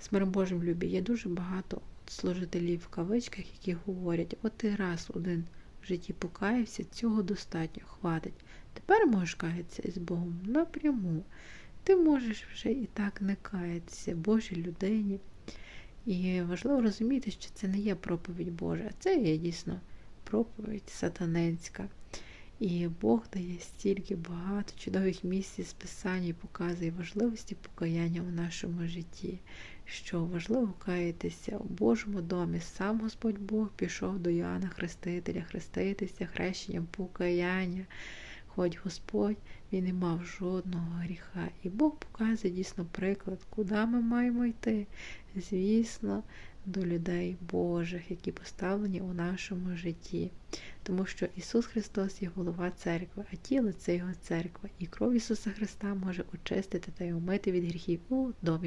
з миром Божим любі, є дуже багато служителів в кавичках, які говорять, от ти раз один в житті покаявся, цього достатньо, хватить. Тепер можеш каятися із Богом напряму. Ти можеш вже і так не каятися Божій людині. І важливо розуміти, що це не є проповідь Божа, а це є дійсно проповідь сатанинська. І Бог дає стільки багато чудових місць Писання і показує важливості покаяння у нашому житті, що важливо каятися у Божому домі. Сам Господь Бог пішов до Йоанна Хрестителя, хреститися хрещенням покаяння. Хоч Господь він не мав жодного гріха. І Бог показує дійсно приклад, куди ми маємо йти. Звісно, до людей Божих, які поставлені у нашому житті. Тому що Ісус Христос є голова церкви, а тіло це Його церква, і кров Ісуса Христа може очистити та й омити від гріхів у домі